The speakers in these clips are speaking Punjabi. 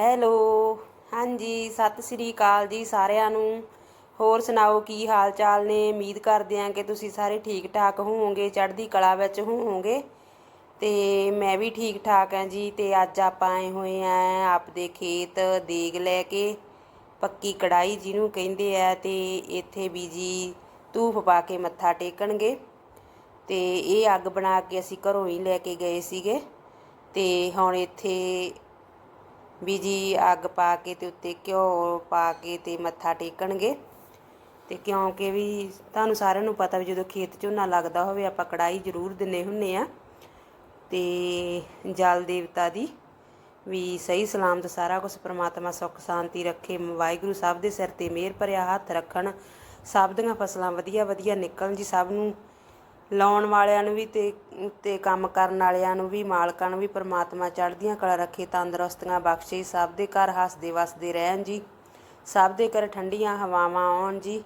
ਹੈਲੋ। ਹਾਂਜੀ, ਸਤਿ ਸ੍ਰੀ ਅਕਾਲ ਜੀ ਸਾਰਿਆਂ ਨੂੰ। ਹੋਰ ਸੁਣਾਓ, ਕੀ ਹਾਲ ਚਾਲ ਨੇ? ਉਮੀਦ ਕਰਦੇ ਹਾਂ ਕਿ ਤੁਸੀਂ ਸਾਰੇ ਠੀਕ ਠਾਕ ਹੋਵੋਗੇ, ਚੜ੍ਹਦੀ ਕਲਾ ਵਿੱਚ ਹੋਵੋਗੇ। ਤੇ ਮੈਂ ਵੀ ਠੀਕ ਠਾਕ ਹਾਂ ਜੀ, ਤੇ ਅੱਜ ਆਪਾਂ ਆਏ ਹੋਏ ਆਂ ਆਪਦੇ ਖੇਤ ਦੇਗ ਲੈ ਕੇ। ਪੱਕੀ ਕੜਾਈ ਜਿਹਨੂੰ ਕਹਿੰਦੇ ਆ, ਤੇ ਇੱਥੇ ਵੀ ਜੀ ਧੂਫ ਪਾ ਕੇ ਮੱਥਾ ਟੇਕਣਗੇ। ਤੇ ਇਹ ਅੱਗ ਬਣਾ ਕੇ ਅਸੀਂ ਘਰੋਂ ਹੀ ਲੈ ਕੇ ਗਏ ਸੀਗੇ। ਤੇ ਹੁਣ ਇੱਥੇ ਵੀ ਜੀ ਅੱਗ ਪਾ ਕੇ ਤੇ ਉੱਤੇ ਘਿਓ ਪਾ ਕੇ ਤੇ ਮੱਥਾ ਟੇਕਣਗੇ। ਤੇ ਕਿਉਂਕਿ ਵੀ ਤੁਹਾਨੂੰ ਸਾਰਿਆਂ ਨੂੰ ਪਤਾ ਵੀ ਜਦੋਂ ਖੇਤ ਝੋਨਾ ਲੱਗਦਾ ਹੋਵੇ, ਆਪਾਂ ਕੜਾਈ ਜ਼ਰੂਰ ਦਿੰਨੇ ਹੁੰਨੇ ਆ ਤੇ ਜਲ ਦੇਵਤਾ ਦੀ ਵੀ ਸਹੀ ਸਲਾਮਤ ਸਾਰਾ ਕੁਝ ਪ੍ਰਮਾਤਮਾ ਸੁੱਖ ਸ਼ਾਂਤੀ ਰੱਖੇ, ਵਾਹਿਗੁਰੂ ਸਭ ਦੇ ਸਿਰ ਤੇ ਮਿਹਰ ਭਰਿਆ ਹੱਥ ਰੱਖਣ। ਸਭ ਦੀਆਂ ਫਸਲਾਂ ਵਧੀਆ ਵਧੀਆ ਨਿਕਲਣ ਜੀ, ਸਭ ਨੂੰ ਲਾਉਣ ਵਾਲਿਆਂ ਨੂੰ ਵੀ ਤੇ ਤੇ ਕੰਮ ਕਰਨ ਵਾਲਿਆਂ ਨੂੰ ਵੀ, ਮਾਲਕਾਂ ਨੂੰ ਵੀ ਪ੍ਰਮਾਤਮਾ ਚੜ੍ਹਦੀਆਂ ਕਲਾ ਰੱਖੇ, ਤੰਦਰੁਸਤੀਆਂ ਬਖਸ਼ੇ, ਸਭ ਦੇ ਘਰ ਹੱਸਦੇ ਵਸਦੇ ਰਹਿਣ ਜੀ। ਸਭ ਦੇ ਘਰ ਠੰਡੀਆਂ ਹਵਾਵਾਂ ਆਉਣ ਜੀ।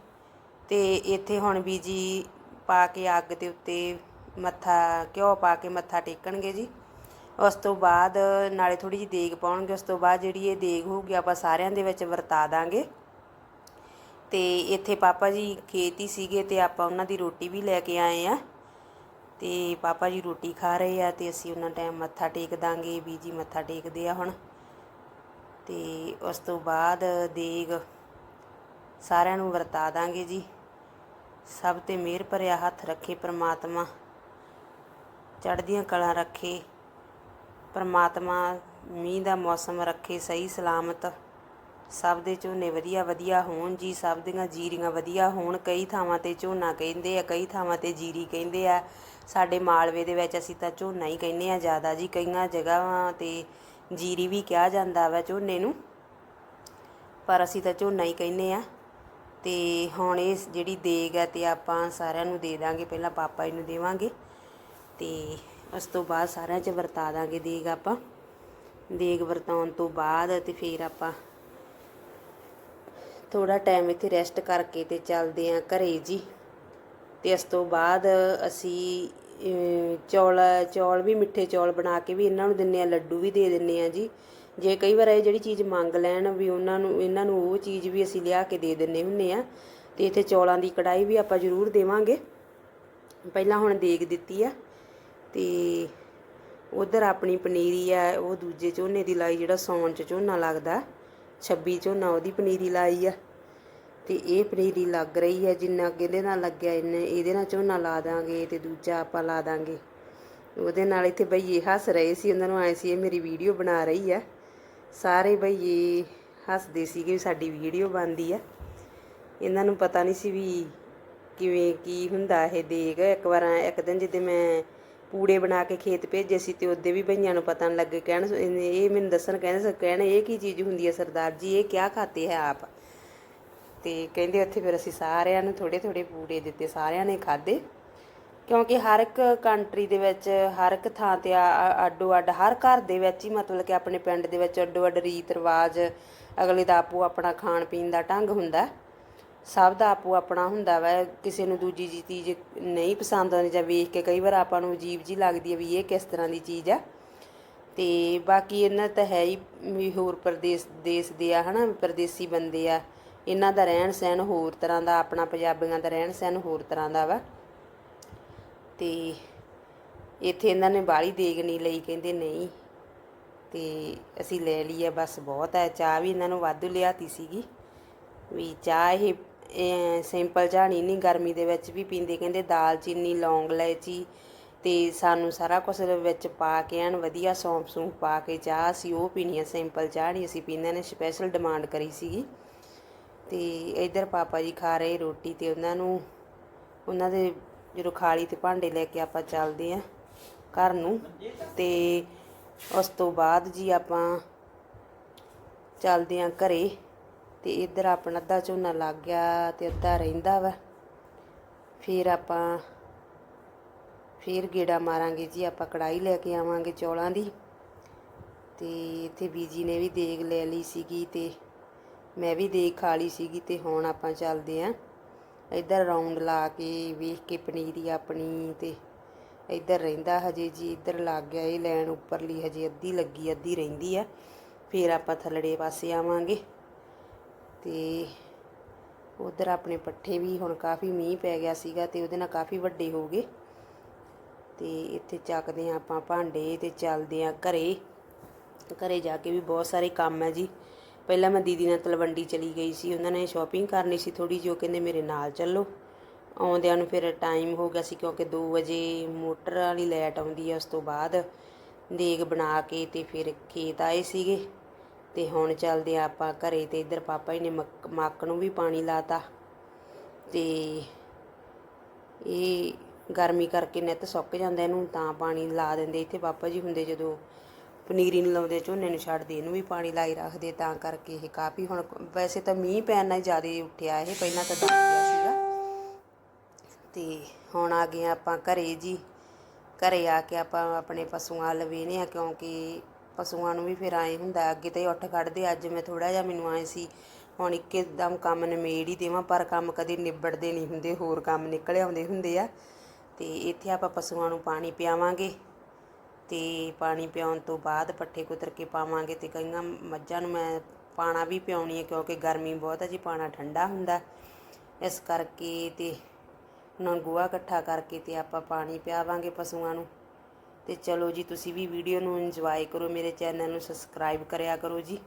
ਤੇ ਇੱਥੇ ਹੁਣ ਵੀ ਜੀ ਪਾ ਕੇ ਅੱਗ ਦੇ ਉੱਤੇ ਮੱਥਾ, ਘਿਓ ਪਾ ਕੇ ਮੱਥਾ ਟੇਕਣਗੇ ਜੀ। ਉਸ ਤੋਂ ਬਾਅਦ ਨਾਲੇ ਥੋੜੀ ਜਿਹੀ ਦੇਗ ਪਾਉਣਗੇ, ਉਸ ਤੋਂ ਬਾਅਦ ਜਿਹੜੀ ਇਹ ਦੇਗ ਹੋਊਗੀ ਆਪਾਂ ਸਾਰਿਆਂ ਦੇ ਵਿੱਚ ਵਰਤਾ ਦਾਂਗੇ। ਤੇ ਇੱਥੇ ਪਾਪਾ ਜੀ ਖੇਤ ਹੀ ਸੀਗੇ ਤੇ ਆਪਾਂ ਉਹਨਾਂ ਦੀ ਰੋਟੀ ਵੀ ਲੈ ਕੇ ਆਏ ਆ। ਤੇ ਪਾਪਾ ਜੀ ਰੋਟੀ ਖਾ ਰਹੇ ਆ ਤੇ ਅਸੀਂ ਉਹਨਾਂ ਟਾਈਮ ਮੱਥਾ ਟੇਕ ਦਾਂਗੇ ਵੀ ਜੀ ਮੱਥਾ ਟੇਕਦੇ ਆ ਹੁਣ। ਤੇ ਉਸ ਤੋਂ ਬਾਅਦ ਦੇਗ ਸਾਰਿਆਂ ਨੂੰ ਵਰਤਾ ਦਾਂਗੇ ਜੀ। ਸਭ ਤੇ ਮਿਹਰ ਭਰਿਆ ਹੱਥ ਰੱਖੇ ਪ੍ਰਮਾਤਮਾ। ਚੜ੍ਹਦੀਆਂ ਕਲਾਂ ਰੱਖੇ ਪ੍ਰਮਾਤਮਾ। ਮੀਂਹ ਦਾ ਮੌਸਮ ਰੱਖੇ ਸਹੀ ਸਲਾਮਤ। ਸਭ ਦੇ ਝੋਨੇ ਵਧੀਆ ਵਧੀਆ ਹੋਣ ਜੀ, ਸਭ ਦੀਆਂ ਜੀਰੀਆਂ ਵਧੀਆ ਹੋਣ, ਕਈ ਥਾਵਾਂ ਤੇ ਝੋਨਾ ਕਹਿੰਦੇ ਆ, ਕਈ ਥਾਵਾਂ ਤੇ ਜੀਰੀ ਕਹਿੰਦੇ ਆ। ਸਾਡੇ ਮਾਲਵੇ ਦੇ ਵਿੱਚ ਅਸੀਂ ਤਾਂ ਝੋਨਾ ਹੀ ਕਹਿੰਦੇ ਆ ਜ਼ਿਆਦਾ ਜੀ, ਕਈਆਂ ਜਗ੍ਹਾਵਾਂ ਤੇ ਜੀਰੀ ਵੀ ਕਿਹਾ ਜਾਂਦਾ ਵਾ ਝੋਨੇ ਨੂੰ, ਪਰ ਅਸੀਂ ਤਾਂ ਝੋਨਾ ਹੀ ਕਹਿੰਦੇ ਆ। ਤੇ ਹੁਣ ਇਹ ਜਿਹੜੀ ਦੇਗ ਹੈ ਤੇ ਆਪਾਂ ਸਾਰਿਆਂ ਨੂੰ ਦੇ ਦਾਂਗੇ, ਪਹਿਲਾਂ ਪਾਪਾ ਜੀ ਨੂੰ ਦੇਵਾਂਗੇ ਤੇ ਉਸ ਤੋਂ ਬਾਅਦ ਸਾਰਿਆਂ 'ਚ ਵਰਤਾ ਦਾਂਗੇ ਦੇਗ ਆਪਾਂ। ਦੇਗ ਵਰਤਾਉਣ ਤੋਂ ਬਾਅਦ ਤੇ ਫਿਰ ਆਪਾਂ ਥੋੜਾ ਟਾਈਮ ਇੱਥੇ ਰੈਸਟ ਕਰਕੇ ਤੇ ਚੱਲਦੇ ਆਂ ਘਰੇ ਜੀ। ਤੇ ਇਸ ਤੋਂ ਬਾਅਦ ਅਸੀਂ ਚੌਲ ਚੌਲ ਵੀ ਮਿੱਠੇ ਚੌਲ ਬਣਾ ਕੇ ਵੀ ਇਹਨਾਂ ਨੂੰ ਦਿੰਨੇ ਆ ਲੱਡੂ ਵੀ ਦੇ ਦਿੰਨੇ ਆ ਜੀ। ਜੇ ਕਈ ਵਾਰ ਇਹ ਜਿਹੜੀ ਚੀਜ਼ ਮੰਗ ਲੈਣ ਵੀ ਉਹਨਾਂ ਨੂੰ, ਇਹਨਾਂ ਨੂੰ ਉਹ ਚੀਜ਼ ਵੀ ਅਸੀਂ ਲਿਆ ਕੇ ਦੇ ਦਿੰਨੇ ਹੁੰਨੇ ਆ ਤੇ ਇੱਥੇ ਚੌਲਾਂ ਦੀ ਕੜਾਈ ਵੀ ਆਪਾਂ ਜ਼ਰੂਰ ਦੇਵਾਂਗੇ। ਪਹਿਲਾਂ ਹੁਣ ਦੇਗ ਦਿੱਤੀ ਆ। ਤੇ ਉਧਰ ਆਪਣੀ ਪਨੀਰੀ ਆ, ਉਹ ਦੂਜੇ ਝੋਨੇ ਦੀ ਲਾਈ ਜਿਹੜਾ ਸੌਣ ਚ ਝੋਨਾ ਲੱਗਦਾ। 26 ਝੋਨਾ ਉਹਦੀ ਪਨੀਰੀ ਲਾਈ ਆ। ਤੇ ਇਹ ਪਨੀਰੀ ਲੱਗ ਰਹੀ ਹੈ ਜਿੰਨਾ ਕਿ ਇਹਦੇ ਨਾਲ ਲੱਗਿਆ ਇੰਨੇ ਇਹਦੇ ਨਾਲ ਝੋਨਾ ਲਾ ਦਾਂਗੇ ਤੇ ਦੂਜਾ ਆਪਾਂ ਲਾ ਦਾਂਗੇ। ਉਹਦੇ ਨਾਲ ਇੱਥੇ ਬਈਏ ਹੱਸ ਰਹੇ ਸੀ, ਉਹਨਾਂ ਨੂੰ ਆਏ ਸੀ, ਇਹ ਮੇਰੀ ਵੀਡੀਓ ਬਣਾ ਰਹੀ ਆ। ਸਾਰੇ ਬਈਏ ਹੱਸਦੇ ਸੀਗੇ ਵੀ ਸਾਡੀ ਵੀਡੀਓ ਬਣਦੀ ਆ। ਇਹਨਾਂ ਨੂੰ ਪਤਾ ਨਹੀਂ ਸੀ ਵੀ ਕਿਵੇਂ ਕੀ ਹੁੰਦਾ ਇਹ ਦੇਗ ਇੱਕ ਵਾਰ, ਇੱਕ ਦਿਨ ਜਿੱਦੇ ਮੈਂ ਪੂੜੇ ਬਣਾ ਕੇ ਖੇਤ ਭੇਜੇ ਸੀ ਤੇ ਉਹਦੇ ਵੀ ਭਈਆਂ ਨੂੰ ਪਤਾ ਨਹੀਂ ਲੱਗੇ ਕਹਿਣ ਇਹ ਮੈਨੂੰ ਦੱਸਣ ਕਹਿੰਦੇ ਕਹਿਣ ਇਹ ਕੀ ਚੀਜ਼ ਹੁੰਦੀ ਹੈ ਸਰਦਾਰ ਜੀ, ਇਹ ਕਿਆ ਖਾਤੇ ਹੈ ਆਪ? ਤੇ ਕਹਿੰਦੇ ਉੱਥੇ ਫਿਰ ਅਸੀਂ ਸਾਰਿਆਂ ਨੂੰ ਥੋੜੇ ਥੋੜੇ ਪੂੜੇ ਦਿੱਤੇ, ਸਾਰਿਆਂ ਨੇ ਖਾਦੇ ਕਿਉਂਕਿ ਹਰ ਇੱਕ ਕੰਟਰੀ ਦੇ ਵਿੱਚ, ਹਰ ਇੱਕ ਥਾਂ ਤੇ ਆ- ਆ- ਅੱਡੋ ਅੱਡ, ਹਰ ਘਰ ਦੇ ਵਿੱਚ ਹੀ ਮਤਲਬ ਕਿ ਆਪਣੇ ਪਿੰਡ ਦੇ ਵਿੱਚ ਅੱਡੋ ਅੱਡ ਰੀਤ ਰਿਵਾਜ, ਅਗਲੇ ਦਾ ਆਪੋ ਆਪਣਾ ਖਾਣ ਪੀਣ ਦਾ ਢੰਗ ਹੁੰਦਾ। ਸਭ ਦਾ ਆਪੋ ਆਪਣਾ ਹੁੰਦਾ ਵਾ, ਕਿਸੇ ਨੂੰ ਦੂਜੀ ਜੀ ਚੀਜ਼ ਨਹੀਂ ਪਸੰਦ ਆਉਂਦੀ ਜਾਂ ਵੇਖ ਕੇ ਕਈ ਵਾਰ ਆਪਾਂ ਨੂੰ ਅਜੀਬ ਜੀ ਲੱਗਦੀ ਹੈ ਵੀ ਇਹ ਕਿਸ ਤਰ੍ਹਾਂ ਦੀ ਚੀਜ਼ ਆ। ਤੇ ਬਾਕੀ ਇਹਨਾਂ ਤਾਂ ਹੈ ਹੀ ਵੀ ਹੋਰ ਪ੍ਰਦੇਸ਼, ਦੇਸ਼ ਦੇ ਆ, ਹਨਾ, ਪ੍ਰਦੇਸੀ ਬੰਦੇ ਆ। ਇਹਨਾਂ ਦਾ ਰਹਿਣ ਸਹਿਣ ਹੋਰ ਤਰ੍ਹਾਂ ਦਾ, ਆਪਣਾ ਪੰਜਾਬੀਆਂ ਦਾ ਰਹਿਣ ਸਹਿਣ ਹੋਰ ਤਰ੍ਹਾਂ ਦਾ ਵਾ। ਤੇ ਇੱਥੇ ਇਹਨਾਂ ਨੇ ਬਾਹਲੀ ਦੇਗ ਨਹੀਂ ਲਈ ਕਹਿੰਦੇ ਨਹੀਂ। ਤੇ ਅਸੀਂ ਲੈ ਲਈ ਆ ਬਸ ਬਹੁਤ ਹੈ ਚਾਹ ਵੀ ਇਹਨਾਂ ਨੂੰ ਵਾਧੂ ਲਿਆਤੀ ਸੀਗੀ। ਵੀ ਚਾਹ ਇਹ ਸਿੰਪਲ ਚਾਹ ਨਹੀਂ ਗਰਮੀ ਦੇ ਵਿੱਚ ਵੀ ਪੀਂਦੇ, ਕਹਿੰਦੇ ਦਾਲਚੀਨੀ ਲੌਂਗ, ਇਲਾਇਚੀ ਤੇ ਸਾਨੂੰ ਸਾਰਾ ਕੁਝ ਵਿੱਚ ਪਾ ਕੇ ਐਨ ਵਧੀਆ ਸੌਂਫ ਸੂੰਫ ਪਾ ਕੇ ਚਾਹ ਅਸੀਂ ਉਹ ਪੀਣੀ ਆ, ਸਿੰਪਲ ਚਾਹ ਨਹੀਂ ਅਸੀਂ ਪੀਂਦੇ ਨੇ ਸਪੈਸ਼ਲ ਡਿਮਾਂਡ ਕਰੀ ਸੀਗੀ। ਤੇ ਇਧਰ ਪਾਪਾ ਜੀ ਖਾ ਰਹੇ ਰੋਟੀ ਤੇ ਉਹਨਾਂ ਨੂੰ, ਉਹਨਾਂ ਦੇ ਜਦੋਂ ਖਾਲੀ ਤੇ ਭਾਂਡੇ ਲੈ ਕੇ ਆਪਾਂ ਚੱਲਦੇ ਆ ਘਰ ਨੂੰ ਤੇ ਉਸ ਤੋਂ ਬਾਅਦ ਜੀ ਆਪਾਂ ਚੱਲਦੇ ਆ ਘਰੇ। ਤੇ ਇੱਧਰ ਆਪਣਾ ਅੱਧਾ ਝੋਨਾ ਲੱਗ ਗਿਆ ਤੇ ਅੱਧਾ ਰਹਿੰਦਾ ਵਾ। ਫਿਰ ਆਪਾਂ, ਫਿਰ ਗੇੜਾ ਮਾਰਾਂਗੇ ਜੀ, ਆਪਾਂ ਕੜਾਈ ਲੈ ਕੇ ਆਵਾਂਗੇ ਚੌਲਾਂ ਦੀ। ਤੇ ਇੱਥੇ ਬੀਜੀ ਨੇ ਵੀ ਦੇਗ ਲੈ ਲਈ ਸੀਗੀ ਤੇ ਮੈਂ ਵੀ ਦੇਖ ਖਾ ਲਈ ਸੀਗੀ ਤੇ ਹੁਣ ਆਪਾਂ ਚੱਲਦੇ ਆਂ। ਇੱਧਰ ਰਾਉਂਡ ਲਾ ਕੇ ਵੇਖ ਕੇ ਪਨੀਰੀ ਆਪਣੀ ਤੇ ਇੱਧਰ ਰਹਿੰਦਾ ਹਜੇ ਜੀ, ਇੱਧਰ ਲੱਗ ਗਿਆ ਇਹ ਲੈਣ ਉੱਪਰਲੀ, ਹਜੇ ਅੱਧੀ ਲੱਗੀ, ਅੱਧੀ ਰਹਿੰਦੀ ਆ। ਫਿਰ ਆਪਾਂ ਥੱਲੜੇ ਪਾਸੇ ਆਵਾਂਗੇ। ਤੇ ਉਧਰ ਆਪਣੇ ਪੱਠੇ ਵੀ ਹੁਣ ਕਾਫੀ ਮੀਂਹ ਪੈ ਗਿਆ ਸੀਗਾ ਤੇ ਉਹਦੇ ਨਾਲ ਕਾਫੀ ਵੱਡੇ ਹੋ ਗਏ। ਤੇ ਇੱਥੇ ਚੱਕਦੇ ਆ ਆਪਾਂ ਭਾਂਡੇ ਤੇ ਚੱਲਦੇ ਆ ਘਰੇ। ਘਰੇ ਜਾ ਕੇ ਵੀ ਬਹੁਤ ਸਾਰੇ ਕੰਮ ਹੈ ਜੀ। ਪਹਿਲਾਂ ਮੈਂ ਦੀਦੀ ਨਾਲ ਤਲਵੰਡੀ ਚਲੀ ਗਈ ਸੀ, ਉਹਨਾਂ ਨੇ ਸ਼ਾਪਿੰਗ ਕਰਨੀ ਸੀ ਥੋੜੀ ਜਿਹੀ, ਉਹ ਕਹਿੰਦੇ ਮੇਰੇ ਨਾਲ ਚੱਲੋ। ਆਉਂਦਿਆਂ ਨੂੰ ਫਿਰ ਟਾਈਮ ਹੋ ਗਿਆ ਸੀ ਕਿਉਂਕਿ 2 ਵਜੇ ਮੋਟਰ ਵਾਲੀ ਲਾਈਟ ਆਉਂਦੀ ਹੈ, ਉਸ ਤੋਂ ਬਾਅਦ ਦੇਗ ਬਣਾ ਕੇ ਤੇ ਫਿਰ ਖੇਤ ਆਏ ਸੀਗੇ। ਤੇ ਹੁਣ ਚੱਲਦੇ ਆ ਆਪਾਂ ਘਰੇ ਤੇ ਇੱਧਰ ਪਾਪਾ ਜੀ ਨੇ ਮੱਕ ਮੱਕ ਨੂੰ ਵੀ ਪਾਣੀ ਲਾਤਾ। ਤੇ ਇਹ ਗਰਮੀ ਕਰਕੇ ਨਿੱਤ ਸੁੱਕ ਜਾਂਦਾ ਇਹਨੂੰ, ਤਾਂ ਪਾਣੀ ਲਾ ਦਿੰਦੇ। ਇੱਥੇ ਪਾਪਾ ਜੀ ਹੁੰਦੇ ਜਦੋਂ ਪਨੀਰੀ ਨੂੰ ਲਾਉਂਦੇ, ਝੋਨੇ ਨੂੰ ਛੱਡਦੇ, ਇਹਨੂੰ ਵੀ ਪਾਣੀ ਲਾਈ ਰੱਖਦੇ, ਤਾਂ ਕਰਕੇ ਇਹ ਕਾਫੀ ਹੁਣ ਵੈਸੇ ਤਾਂ ਮੀਂਹ ਪੈਣ ਨਾਲ ਜ਼ਿਆਦਾ ਉੱਠਿਆ ਇਹ, ਪਹਿਲਾਂ ਤਾਂ ਦੱਸ ਗਿਆ ਸੀਗਾ। ਤੇ ਹੁਣ ਆ ਗਏ ਆਪਾਂ ਘਰੇ ਜੀ। ਘਰੇ ਆ ਕੇ ਆਪਾਂ ਆਪਣੇ ਪਸ਼ੂਆਂ ਵੱਲ ਵੇਹਨੇ ਆ, ਕਿਉਂਕਿ ਪਸ਼ੂਆਂ ਨੂੰ ਵੀ ਫਿਰ ਆਏ ਹੁੰਦਾ ਅੱਗੇ ਤਾਂ ਇਹ ਉੱਠ ਖੜਦੇ ਅੱਜ ਮੈਂ ਥੋੜਾ ਜਿਹਾ ਮੈਨੂੰ ਆਏ ਸੀ, ਹੁਣ ਇੱਕਦਮ ਕੰਮ ਨਿਮੇੜ ਹੀ ਦੇਵਾਂ, ਪਰ ਕੰਮ ਕਦੇ ਨਿਬੜਦੇ ਨਹੀਂ ਹੁੰਦੇ, ਹੋਰ ਕੰਮ ਨਿਕਲ ਆਉਂਦੇ ਹੁੰਦੇ ਆ। ਤੇ ਇੱਥੇ ਆਪਾਂ ਪਸ਼ੂਆਂ ਨੂੰ ਪਾਣੀ ਪਿਆਵਾਂਗੇ ਤੇ ਪਾਣੀ ਪਿਆਉਣ ਤੋਂ ਬਾਅਦ ਪੱਠੇ ਕੁਤਰ ਕੇ ਪਾਵਾਂਗੇ ਤੇ ਕਈਆਂ ਮੱਝਾਂ ਨੂੰ ਮੈਂ ਪਾਣਾ ਵੀ ਪਿਆਉਣੀ ਹੈ ਕਿਉਂਕਿ ਗਰਮੀ ਬਹੁਤ ਹੈ ਜੀ, ਪਾਣਾ ਠੰਡਾ ਹੁੰਦਾ। ਇਸ ਕਰਕੇ ਤੇ ਹੁਣ ਗੋਹਾ ਇਕੱਠਾ ਕਰਕੇ ਤੇ ਆਪਾਂ ਪਾਣੀ ਪਿਆਵਾਂਗੇ ਪਸ਼ੂਆਂ ਨੂੰ। ਤੇ ਚਲੋ ਜੀ, ਤੁਸੀਂ ਵੀ ਵੀਡੀਓ ਨੂੰ ਇੰਜੋਏ ਕਰੋ, ਮੇਰੇ ਚੈਨਲ ਨੂੰ ਸਬਸਕ੍ਰਾਈਬ ਕਰਿਆ ਕਰੋ ਜੀ।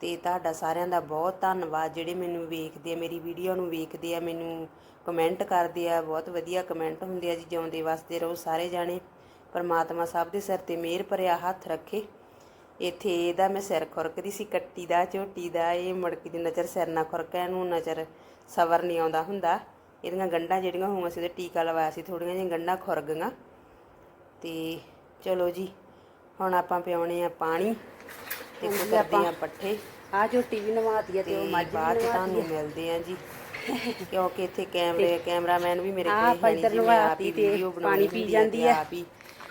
ਤੇ ਤੁਹਾਡਾ ਸਾਰਿਆਂ ਦਾ ਬਹੁਤ ਧੰਨਵਾਦ, ਜਿਹੜੇ ਮੈਨੂੰ ਵੇਖਦੇ ਆ, ਮੇਰੀ ਵੀਡੀਓ ਨੂੰ ਵੇਖਦੇ ਆ, ਮੈਨੂੰ ਕਮੈਂਟ ਕਰਦੇ ਆ, ਬਹੁਤ ਵਧੀਆ ਕਮੈਂਟ ਹੁੰਦੇ ਆ ਜੀ, ਜਿਉਂਦੇ ਵਸਦੇ ਰਹੋ ਸਾਰੇ ਜਾਣੇ। ਪਰਮਾਤਮਾ ਸਭ ਦੇ ਸਿਰ ਤੇ ਮਿਹਰ ਭਰਿਆ ਹੱਥ ਰੱਖੇ। ਇੱਥੇ ਇਹਦਾ ਮੈਂ ਸਿਰ ਖੁਰਕਦੀ ਸੀ, ਕੱਟੀ ਦਾ, ਝੋਟੀ ਦਾ, ਇਹ ਮੜਕੀ ਦੀ ਨਜ਼ਰ ਸਿਰ ਨਾ ਖੁਰਕਾ ਇਹਨੂੰ ਨਜ਼ਰ ਸਵਰ ਨਹੀਂ ਆਉਂਦਾ ਹੁੰਦਾ। ਇਹਦੀਆਂ ਗੰਢਾਂ ਜਿਹੜੀਆਂ ਹੋਈਆਂ ਸੀ, ਉਹਦੇ ਟੀਕਾ ਲਵਾਇਆ ਸੀ ਥੋੜੀਆਂ ਜਿਹੀਆਂ ਗੰਢਾਂ ਖੁਰ ਗਈਆਂ। ਤੇ ਚਲੋ ਜੀ ਹੁਣ ਆਪਾਂ ਪਿਆਉਣੇ ਆ ਪਾਣੀ ਤੇ ਕੁਤਰਦੇ ਆ ਪੱਠੇ ਆ ਜੋ ਟੀਵੀ ਨਵਾਤੀ ਆ ਤੇ ਉਹ ਮੱਝ ਬਾਅਦ 'ਚ ਤੁਹਾਨੂੰ ਮਿਲਦੇ ਆ ਜੀ ਕਿਉਂਕਿ ਇੱਥੇ ਕੈਮਰੇ ਕੈਮਰਾਮੈਨ ਵੀ ਮੇਰੇ ਆਹ ਕੋਲ ਹੈ ਨਹੀਂ ਜੀ ਮੈਂ ਆਪ ਹੀ ਤੇ ਵੀਡੀਓ ਬਣਾਉਣੀ ਪਾਣੀ ਪੀ ਹੁੰਦੀ ਜਾਂਦੀ। ਆਪ ਹੀ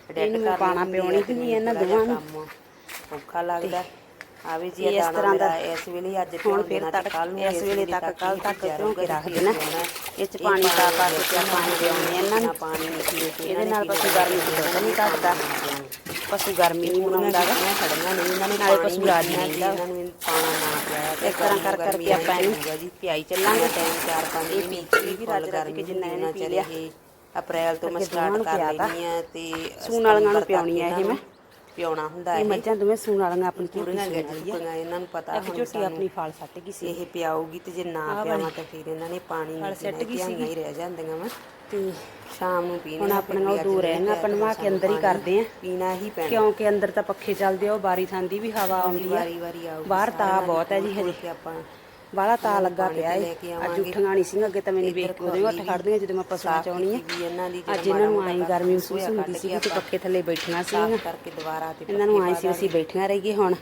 edit ਇਹਨੂੰ ਪਿਆਉਣੀ ਤੇ ਹੁੰਦੀ ਆ ਇਹਨਾਂ ਥੋੜ੍ਹਾ ਜਿਹਾ ਦੋਵਾਂ ਨੂੰ। ਔਖਾ ਲੱਗਦਾ ਆਵੇ ਜੀ ਇਹ ਇਹ ਇਸ ਦਾਣਾ ਤਰ੍ਹਾਂ ਦਾ ਮੇਰਾ ਇਸ ਵੇਲੇ ਅੱਜ ਹੁਣ ਪਿਉਣ ਫਿਰ ਦੇਣਾ ਤੱਕ ਤੇ ਕੱਲ ਨੂੰ ਇਸ ਵੇਲੇ ਤੱਕ ਕੱਲ ਤੱਕ ਕਿਉਂ ਕੇ ਰੱਖ ਦੇਣਾ। ਇਹ ਚ ਇਹ ਪਾਣੀ ਪਾ ਪਾ ਕੇ ਤੇ ਆਪਾਂ ਪਾਣੀ ਦੇਣੇ ਇਹਨਾਂ ਨੂੰ ਪਾਣੀ ਨਿਕਲੇ ਤੇ ਇਹਦੇ ਨਾਲ ਪਸ਼ੂ ਗਰਮੀ ਤੋਂ ਦੁੱਧ ਨਹੀਂ ਘਟਦਾ ਪਸ਼ੂ ਗਰਮੀ ਨਹੀਂ ਮਨਾਉਂਦਾ ਗਾ ਖੜੀਆਂ ਨਹੀਂ ਇਹਨਾਂ ਨੇ ਨਾਲੇ ਪਾਣੀ ਪਸ਼ੂ ਰਾਜੀ ਨਹੀਂ ਰਹਿੰਦਾ। ਇਹਨਾਂ ਨੂੰ ਪਾਣਾ ਨਾ ਪਿਆ ਤੇ ਇਸ ਤਰ੍ਹਾਂ ਕਰ ਕਰਕੇ ਆਪਾਂ ਇਹਨੂੰ ਜੀ ਪਿਆਈ ਚੱਲਾਂਗੇ ਟਾਈਮ ਚਾਰ ਪੰਜ ਇਹ ਮਹੀਨੇ ਪੀ ਵੀ ਰੱਜ ਰੱਜ ਕੇ ਜਿੰਨਾ ਇਹਨੇ ਪੀ ਲਿਆ। ਅਪ੍ਰੈਲ ਤੋਂ ਮੈਂ ਸਟਾਰਟ ਕਰ। ਲੈਣੀ ਆ ਤੇ ਸੂਣ ਵਾਲੀਆਂ ਨੂੰ ਪਿਆਉਣੀ ਆ ਇਹ ਮੈਂ। ਨੂੰ ਪਿਆਉਣਾ ਹੁੰਦਾ ਇਹ ਇਹ। ਮੱਝਾਂ ਦੋਵੇਂ ਸੂਣ ਵਾਲੀਆਂ ਆਪਣੀ ਪੂਰੀਆਂ ਝੋਟੀ ਗੱਡੀਆਂ ਇਹਨਾਂ ਨੂੰ ਪਤਾ ਇੱਕ ਝੋਟੀ ਆਪਣੀ ਫਾਲ ਸੱਟ ਗਈ ਸੀ। ਇਹ ਪਿਆਉਗੀ ਤੇ ਜੇ ਨਾ ਪਿਆਵਾਂ ਤਾਂ ਫਿਰ ਇਹਨਾਂ ਨੇ ਪਾਣੀ ਨਹੀਂ ਸਿੱਟ ਗਈ ਰਹਿ ਜਾਂਦੀਆਂ ਵਾ। ਤੇ ਸ਼ਾਮ ਨੂੰ ਪੀਣੀ ਹੁਣ ਆਪਣੀਆਂ ਉਹ ਦੂਰ ਰਹਿਣਾ ਆਪਾਂ ਨਵਾ ਕੇ ਅੰਦਰ ਹੀ ਕਰਦੇ ਆ। ਪੀਣਾ ਹੀ ਪੈਣਾ। ਕਿਉਂਕਿ ਅੰਦਰ ਤਾਂ ਪੱਖੇ ਚੱਲਦੇ ਆ ਉਹ ਬਾਰੀ ਥਾਂਦੀ ਵੀ ਹਵਾ ਆਉਂਦੀ ਆ। ਆਊਗੀ ਬਾਹਰ ਤਾ ਬਹੁਤ ਹੈ ਜੀ ਹਜੇ। ਆਪਾਂ ਬਾਹਲਾ ਤਾ ਲੱਗਾ ਪਿਆ ਏ। ਕੇ ਅੱਜ। ਉੱਠੀਆਂ ਨਹੀਂ ਸੀ ਅੱਗੇ ਤਾਂ ਮੈਨੂੰ ਵੇਖ ਕੇ ਉਹਦੇ ਉੱਠ ਖੜਦੀਆਂ ਜਦੋਂ ਮੈਂ ਪਸ਼ੂਆਂ ਚ ਆਉਣੀ ਆ। ਅੱਜ ਇਹਨਾਂ ਨੂੰ ਆਈ ਗਰਮੀ ਮਹਿਸੂਸ ਹੁੰਦੀ ਸੀ ਤੇ ਪੱਖੇ ਥੱਲੇ ਸੀਗੀਆਂ ਸਾਫ਼ ਕਰਕੇ ਦੁਬਾਰਾ ਤੇ ਇਹਨਾਂ ਨੂੰ ਆਈ ਸੀ ਅਸੀਂ ਬੈਠੀਆਂ ਰਹੀਏ ਹੁਣ।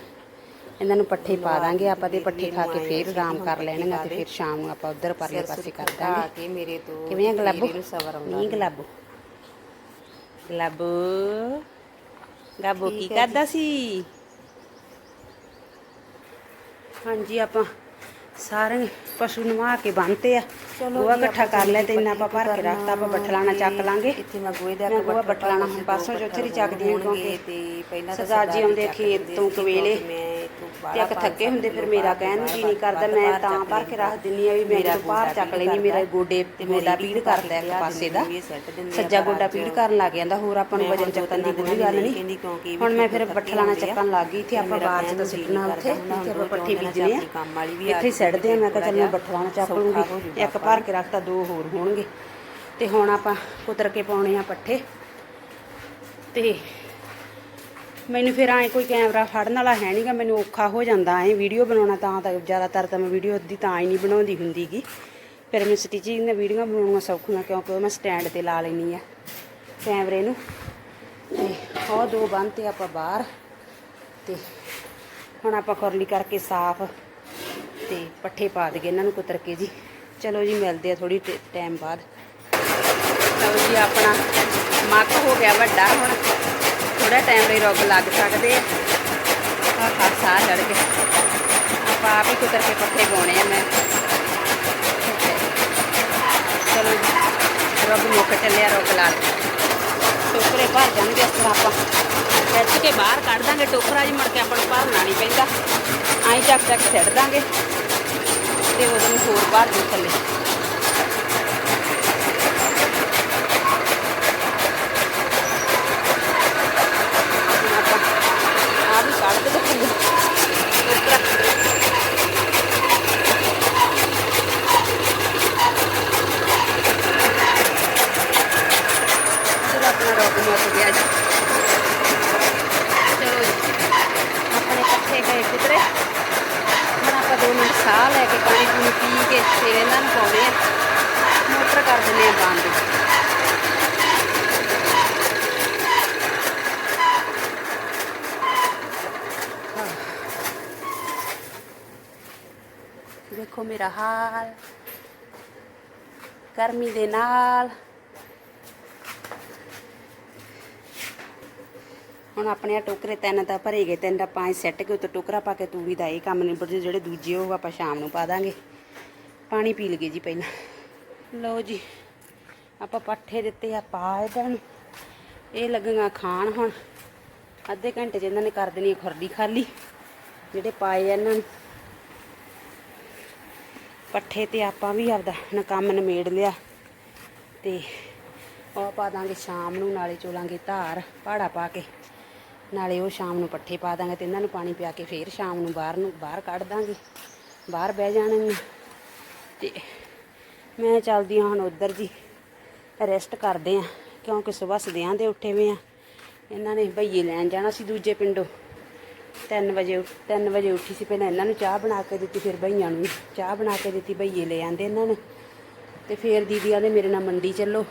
ਇਹਨਾਂ ਨੂੰ ਪੱਠੇ ਪਾ ਦਾਂਗੇ ਆਪਾਂ ਤੇ ਪੱਠੇ ਖਾ ਕੇ ਫੇਰ ਆਰਾਮ ਕਰ ਲੈਣਗੇ ਤੇ ਫਿਰ ਸ਼ਾਮ ਨੂੰ ਆਪਾਂ ਉਧਰ ਪਰਲੇ ਪਾਸੇ ਕਰ ਦਾਂਗੇ। ਕੇ ਮੇਰੇ ਤੋਂ ਕਿਵੇਂ ਆ ਗਲਾਬੋ? ਨਹੀਂ ਗਲਾਬੋ। ਗਲਾਬੋ। ਗਾਬੋ ਕੀ ਕਰਦਾ ਸੀ? ਹਾਂਜੀ ਆਪਾਂ ਸਾਰੇ ਪਸ਼ੂ ਨਵਾ ਕੇ ਬੰਨਤੇ ਆ। ਗੋਹਾ ਇਕੱਠਾ ਕਰ ਲਿਆ ਤੇ ਇੰਨਾ ਆਪਾਂ ਭਰ ਕੇ ਰੱਖਤਾ ਆਪਾਂ ਬੱਠਲਾਣਾ ਚੱਕ ਲਾਂਗੇ। ਇੱਥੇ ਮੈਂ ਗੋਏ ਦਾ ਗੋਹਾ ਬੱਠਲਾਣਾ ਹੁਣ ਪਾਸੋਂ ਚੌਥੇ ਦੀ ਚੱਕਦੀ ਹਾਂ ਕਿਉਂਕਿ ਤੇ ਪਹਿਲਾਂ ਤਾਂ ਸਰਦਾਰ ਜੀ ਆਉਂਦੇ ਖੇਤ ਤੋਂ ਕਵੇਲੇ। ਤੋਂ ਇੱਕ ਥੱਕੇ ਹੁੰਦੇ ਫਿਰ ਮੇਰਾ ਕਹਿਣ ਨੂੰ ਜੀ ਨਹੀਂ ਕਰਦਾ ਮੈਂ ਤਾਂ ਭਰ ਕੇ ਰੱਖ ਦਿੰਨੀ ਆ ਵੀ ਮੈਂ ਜਦੋਂ ਬਾਹਰ ਚੱਕ ਲੈਣੀ ਮੇਰਾ ਗੋਡੇ ਤੇ ਗੋਡਾ ਪੀੜ ਕਰਦਾ ਇੱਕ ਪਾਸੇ ਦਾ। ਸੱਜਾ ਗੋਡਾ ਪੀੜ ਕਰਨ ਲੱਗ ਜਾਂਦਾ ਹੋਰ ਆਪਾਂ ਨੂੰ ਵਜਨ ਚੱਕਣ ਦੀ ਕੋਈ ਗੱਲ ਨਹੀਂ। ਹੁਣ ਮੈਂ ਫਿਰ ਬੱਠਲਾਣਾ ਚੱਕਣ ਲੱਗ ਗਈ ਇੱਥੇ ਆਪਾਂ ਬਾਹਰ ਚ ਤਾਂ ਸਿੱਟਣਾ ਉੱਥੇ ਇੱਥੇ ਆਪਾਂ ਪੱਠੇ ਬੀਜਣੇ ਆ। ਇੱਥੇ ਸੱਟਦੇ ਆ ਮੈਂ ਕਿਹਾ ਚੱਲ ਮੈਂ ਬੱਠਲਾਣਾ ਚੱਕ ਲੂੰਗੀ ਇੱਕ ਭਰ ਕੇ ਰੱਖਤਾ ਦੋ ਹੋਰ ਹੋਣਗੇ। ਤੇ ਹੁਣ ਆਪਾਂ ਕੁਤਰ ਕੇ ਪਾਉਣੇ ਆ ਪੱਠੇ। ਤੇ ਮੈਨੂੰ ਫਿਰ ਐ ਕੋਈ ਕੈਮਰਾ ਫੜਨ ਵਾਲਾ ਹੈ ਨਹੀਂਗਾ ਮੈਨੂੰ ਔਖਾ ਹੋ ਜਾਂਦਾ। ਐ ਵੀਡੀਓ ਬਣਾਉਣਾ ਤਾਂ ਤਾਂ ਜ਼ਿਆਦਾਤਰ ਤਾਂ ਮੈਂ ਵੀਡੀਓ ਦੀ ਤਾਂ ਹੀ ਨਹੀਂ ਬਣਾਉਂਦੀ ਹੁੰਦੀਗੀ। ਫਿਰ ਮੈਂ ਸਟਿਚਿੰਗ ਦੀਆਂ ਵੀਡੀਓ ਬਣਾਉਣੀਆਂ ਸੌਖੀਆਂ ਕਿਉਂਕਿ ਉਹ ਮੈਂ ਸਟੈਂਡ ਤੇ ਲਾ ਲੈਣੀ ਆ ਕੈਮਰੇ ਨੂੰ। ਤੇ ਉਹ ਦੋ ਬੰਨ ਤੇ ਆਪਾਂ ਬਾਹਰ ਤੇ ਹੁਣ ਆਪਾਂ ਖੁਰਲੀ ਕਰਕੇ ਸਾਫ਼ ਤੇ ਪੱਠੇ ਪਾ ਦਈਏ ਇਹਨਾਂ ਨੂੰ ਕੁਤਰ ਕੇ ਜੀ। ਚਲੋ ਜੀ, ਮਿਲਦੇ ਆ ਥੋੜੀ ਟਾਈਮ ਬਾਅਦ। ਚਲੋ ਜੀ, ਆਪਣਾ ਮੱਕ ਹੋ ਗਿਆ ਵੱਡਾ ਹੁਣ। ਥੋੜਾ ਟਾਈਮ ਲਈ ਰੁੱਗ ਲੱਗ ਸਕਦੇ ਆ। ਆਹ ਖਾਸਾ ਚੜ ਕੇ। ਆਪਾਂ ਆਪ ਹੀ ਕੁਤਰ ਕੇ ਪੱਠੇ ਪਾਉਣੇ ਆ ਮੈਂ। ਚਲੋ ਜੀ, ਰੁੱਗ ਮੁੱਕ ਚੱਲਿਆ, ਰੁੱਗ ਲਾ ਕੇ ਟੋਕਰੇ ਭਰ ਜਾਣਗੇ ਇਸ ਤਰ੍ਹਾਂ ਆਪਾਂ। ਖਿੱਚ ਕੇ ਬਾਹਰ ਕੱਢ ਦਾਂਗੇ ਟੋਕਰਾ ਜੀ, ਮੁੜ ਕੇ ਆਪਾਂ ਨੂੰ ਭਰਨਾ ਨਹੀਂ ਪੈਂਦਾ। ਐਂ ਚੱਕ ਚੱਕ ਛੱਡ ਦਾਂਗੇ। ਤੇ ਉਹਦੇ ਹੋਰ ਭਰ ਦੂ ਥੱਲੇ ਹੁਣ ਆਪਾਂ ਆਹ ਵੀ ਕੱਢ ਦੇ ਥੱਲੇ ਟੋਕਰਾ ਚਲੋ ਆਪਣਾ ਰੋਗ ਮੁੱਕ ਗਿਆ ਜੀ ਚਲੋ ਜੀ ਆਪਣੇ ਇਕੱਠੇ ਗਏ ਕਿਧਰੇ ਹੁਣ ਆਪਾਂ ਦੋ ਮਿੰਟ ਸਾਹ ਲੈ ਕੇ ਪਾਣੀ ਪੂਣੀ ਪੀ ਕੇ ਫਿਰ ਇਹਨਾਂ ਨੂੰ ਪਾਉਣੇ ਆ ਮੋਟਰ ਕਰ ਦਿੰਦੇ ਆ ਬੰਦ ਦੇਖੋ ਮੇਰਾ ਹਾਲ ਗਰਮੀ ਦੇ ਨਾਲ ਹੁਣ ਆਪਣੇ ਆ ਟੋਕਰੇ ਤਿੰਨ ਤਾਂ ਭਰੇ ਗਏ, ਤਿੰਨ ਤਾਂ ਪੰਜ ਸੈੱਟ ਕੇ ਉੱਤੇ ਟੋਕਰਾ ਪਾ ਕੇ ਤੂੜੀ ਦਾ ਇਹ ਕੰਮ ਨਿਬੜ ਜੇ ਜਿਹੜੇ ਦੂਜੇ ਉਹ ਆਪਾਂ ਸ਼ਾਮ ਨੂੰ ਪਾ ਦਾਂਗੇ। ਪਾਣੀ ਪੀ ਲਈਏ ਜੀ ਪਹਿਲਾਂ। ਲਓ ਜੀ, ਆਪਾਂ ਪੱਠੇ ਦਿੱਤੇ ਆ ਪਾ ਇਹਨਾਂ ਇਹ ਲੱਗੀਆਂ ਖਾਣ ਹੁਣ। ਅੱਧੇ ਘੰਟੇ ਚ ਇਹਨਾਂ ਨੇ ਕਰ ਦੇਣੀ ਖੁਰਲੀ ਖਾਲੀ। ਜਿਹੜੇ ਪਾਏ ਆ ਇਹਨਾਂ ਨੂੰ। ਪੱਠੇ ਤੇ ਆਪਾਂ ਵੀ ਆਪਦਾ ਨ ਕੰਮ ਨਿਮੇੜ ਲਿਆ ਤੇ ਉਹ ਪਾ ਦਾਂਗੇ ਸ਼ਾਮ ਨੂੰ, ਨਾਲੇ ਚੋਲਾਂਗੇ ਧਾਰ, ਪਾੜਾ ਪਾ ਕੇ। ਨਾਲੇ ਉਹ ਸ਼ਾਮ ਨੂੰ ਪੱਠੇ ਪਾ ਦਾਂਗੇ ਤੇ ਇਹਨਾਂ ਨੂੰ ਪਾਣੀ ਪਿਆ ਕੇ ਫੇਰ ਸ਼ਾਮ ਨੂੰ ਬਾਹਰ ਨੂੰ, ਬਾਹਰ ਕੱਢ ਦਾਂਗੇ। ਬਾਹਰ ਬਹਿ ਜਾਣਗੇ ਤੇ ਮੈਂ ਚੱਲਦੀ ਹਾਂ ਹੁਣ ਉਧਰ ਜੀ, ਰੈਸਟ ਕਰਦੇ ਆ ਕਿਉਂਕਿ ਸਵੇਰ ਸਦਿਆਂ ਦੇ ਉੱਠੇ ਵੇ ਆ। ਇਹਨਾਂ ਨੇ ਭਈਏ ਲੈਣ ਜਾਣਾ ਸੀ ਦੂਜੇ ਪਿੰਡੋਂ। 3 ਵਜੇ 3 ਵਜੇ ਉੱਠੀ ਸੀ, ਪਹਿਲਾਂ ਇਹਨਾਂ ਨੂੰ ਚਾਹ ਬਣਾ ਕੇ ਦਿੱਤੀ, ਫਿਰ ਭਈਆਂ ਨੂੰ ਵੀ ਚਾਹ ਬਣਾ ਕੇ ਦਿੱਤੀ ਭਈਏ ਲੈ ਆਂਦੇ ਇਹਨਾਂ ਨੇ। ਤੇ ਫਿਰ ਦੀਦੀ ਆਂਦੇ ਮੇਰੇ ਨਾਲ ਮੰਡੀ ਚੱਲੋ।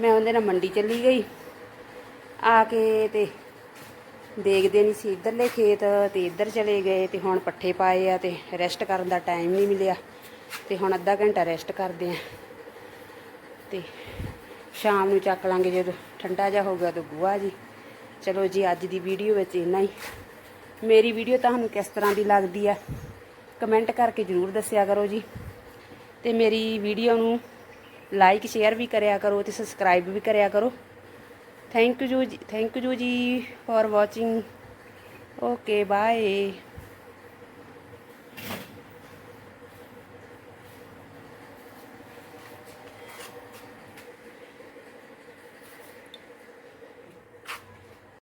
ਮੈਂ ਉਹਦੇ ਨਾਲ ਮੰਡੀ ਚੱਲੀ ਗਈ। ਆ ਕੇ ਤੇ ਦੇਖਦੇ ਨਹੀਂ ਸੀ ਇੱਧਰਲੇ ਖੇਤ ਤੇ ਇੱਧਰ ਚਲੇ ਗਏ ਤੇ ਹੁਣ ਪੱਠੇ ਪਾਏ ਆ ਤੇ ਰੈਸਟ ਕਰਨ ਦਾ ਟਾਈਮ ਨਹੀਂ ਮਿਲਿਆ ਤੇ ਹੁਣ ਅੱਧਾ ਘੰਟਾ ਰੈਸਟ ਕਰਦੇ ਆ। ਤੇ ਸ਼ਾਮ ਨੂੰ ਚੱਕ ਲਾਂਗੇ ਜਦੋਂ ਠੰਡਾ ਜਿਹਾ ਹੋ ਗਿਆ ਤਾਂ ਗੁਆ ਜੀ। ਚਲੋ ਜੀ, ਅੱਜ ਦੀ ਵੀਡੀਓ ਵਿੱਚ ਇੰਨਾ ਹੀ। ਮੇਰੀ ਵੀਡੀਓ ਤੁਹਾਨੂੰ ਕਿਸ ਤਰ੍ਹਾਂ ਦੀ ਲੱਗਦੀ ਆ ਕਮੈਂਟ ਕਰਕੇ ਜਰੂਰ ਦੱਸਿਆ ਕਰੋ ਜੀ। ਤੇ ਮੇਰੀ ਵੀਡੀਓ ਨੂੰ ਲਾਈਕ ਸ਼ੇਅਰ ਵੀ ਕਰਿਆ ਕਰੋ ਤੇ ਸਬਸਕ੍ਰਾਈਬ ਵੀ ਕਰਿਆ ਕਰੋ। Thank you ji thank you ji for watching okay bye